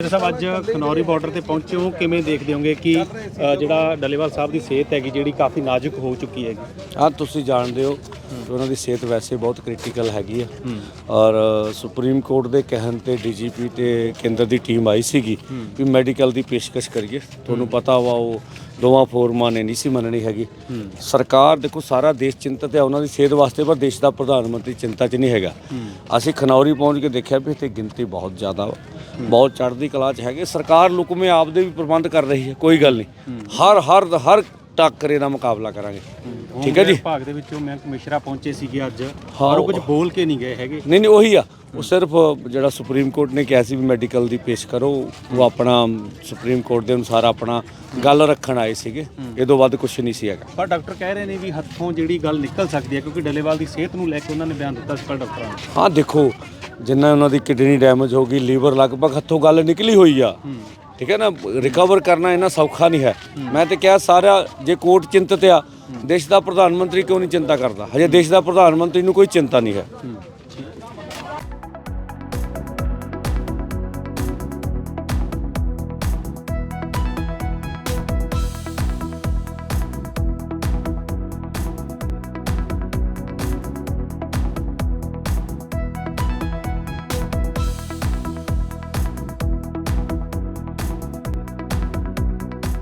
ਮੇਰੇ ਸਾਹਿਬ ਅੱਜ ਖਨੌਰੀ ਬਾਰਡਰ ਤੇ ਪਹੁੰਚੇ ਹੋ। ਕਿਵੇਂ ਦੇਖਦੇ ਹੋਗੇ ਕਿ ਅ, ਜਿਹੜਾ ਡੱਲੇਵਾਲ ਸਾਹਿਬ ਦੀ ਸਿਹਤ ਹੈਗੀ ਜਿਹੜੀ ਕਾਫੀ ਨਾਜ਼ੁਕ ਹੋ ਚੁੱਕੀ ਹੈਗੀ? ਹਾਂ ਤੁਸੀਂ ਜਾਣਦੇ ਹੋ ਕਿ ਉਹਨਾਂ ਦੀ ਸਿਹਤ ਵੈਸੇ ਬਹੁਤ ਕ੍ਰਿਟੀਕਲ ਹੈਗੀ ਆ। ਔਰ ਸੁਪਰੀਮ ਕੋਰਟ ਦੇ ਕਹਿਣ ਤੇ ਡੀਜੀਪੀ ਤੇ ਕੇਂਦਰ ਦੀ ਟੀਮ ਆਈ ਸੀਗੀ ਵੀ ਮੈਡੀਕਲ ਦੀ ਪੇਸ਼ਕਸ਼ ਕਰੀਏ। ਤੁਹਾਨੂੰ ਪਤਾ ਵਾ ਉਹ ਦੋਵਾਂ ਫੋਰਮਾਂ ਨੇ ਨਹੀਂ ਸੀ ਮੰਨਣੀ ਹੈਗੀ। ਸਰਕਾਰ ਦੇਖੋ ਸਾਰਾ ਦੇਸ਼ ਚਿੰਤਤ ਹੈ ਉਹਨਾਂ ਦੀ ਸਿਹਤ ਵਾਸਤੇ ਪਰ ਦੇਸ਼ ਦਾ ਪ੍ਰਧਾਨ ਮੰਤਰੀ ਚਿੰਤਾ 'ਚ ਨਹੀਂ ਹੈਗਾ। ਅਸੀਂ ਖਨੌਰੀ ਪਹੁੰਚ ਕੇ ਦੇਖਿਆ ਵੀ ਇੱਥੇ ਗਿਣਤੀ ਬਹੁਤ ਜ਼ਿਆਦਾ ਵਾ। ਬਹੁਤ ਚੜ੍ਹਦੀ ਕਲਾ 'ਚ ਹੈਗੇ ਸਰਕਾਰ ਲੁਕਮੇ ਆਪਦੇ ਵੀ ਪ੍ਰਬੰਧ ਕਰ ਰਹੀ ਹੈ ਕੋਈ ਗੱਲ ਨਹੀਂ। ਹਰ ਹਰ ਹਰ ਟੱਕਰੇ ਦਾ ਮੁਕਾਬਲਾ ਕਰਾਂਗੇ। ਠੀਕ ਹੈ ਜੀ? ਵਿਭਾਗ ਦੇ ਵਿੱਚੋਂ ਮੈਂ ਮਿਸ਼ਰਾ ਪਹੁੰਚੇ ਸੀਗੇ ਅੱਜ। ਉਹ ਕੁਝ ਬੋਲ ਕੇ ਨਹੀਂ ਗਏ ਹੈਗੇ। ਨਹੀਂ ਨਹੀਂ ਉਹੀ ਆ। ਉਹ ਸਿਰਫ ਜਿਹੜਾ ਸੁਪਰੀਮ ਕੋਰਟ ਨੇ ਕਿਹਾ ਸੀ ਵੀ ਮੈਡੀਕਲ ਦੀ ਪੇਸ਼ ਕਰੋ ਉਹ ਆਪਣਾ ਸੁਪਰੀਮ ਕੋਰਟ ਦੇ ਅਨੁਸਾਰ ਆਪਣਾ ਗੱਲ ਰੱਖਣ ਆਏ ਸੀਗੇ। ਇਹ ਤੋਂ ਵੱਧ ਕੁਝ ਨਹੀਂ ਸੀ ਹੈਗਾ। ਪਰ ਡਾਕਟਰ ਕਹਿ ਰਹੇ ਨੇ ਵੀ ਹੱਥੋਂ ਜਿਹੜੀ ਗੱਲ ਨਿਕਲ ਸਕਦੀ ਹੈ ਕਿਉਂਕਿ ਡੱਲੇਵਾਲ ਦੀ ਸਿਹਤ ਨੂੰ ਲੈ ਕੇ ਉਹਨਾਂ ਨੇ ਬਿਆਨ ਦਿੱਤਾ ਸੀ ਪਰ ਡਾਕਟਰਾਂ ਨੇ। ਹਾਂ ਦੇਖੋ ਜਿੰਨਾ ਉਹਨਾਂ ਦੀ ਕਿਡਨੀ ਡੈਮੇਜ ਹੋ ਗਈ, ਲੀਵਰ ਲਗਭਗ ਹੱਥੋਂ ਗੱਲ ਨਿਕਲੀ ਹੋਈ ਆ। ਠੀਕ ਹੈ ਨਾ? ਰਿਕਵਰ ਕਰਨਾ ਇਹਨਾਂ ਸੌਖਾ ਨਹੀਂ ਹੈ। ਮੈਂ ਤੇ ਕਿਹਾ ਸਾਰਾ ਜੇ ਕੋਰਟ ਚਿੰਤਤ ਆ, ਦੇਸ਼ ਦਾ ਪ੍ਰਧਾਨ ਮੰਤਰੀ ਕਿਉਂ ਨਹੀਂ ਚਿੰਤਾ ਕਰਦਾ? ਹਜੇ ਦੇਸ਼ ਦਾ ਪ੍ਰਧਾਨ ਮੰਤਰੀ ਨੂੰ ਕੋਈ ਚਿੰਤਾ ਨਹੀਂ ਹੈ।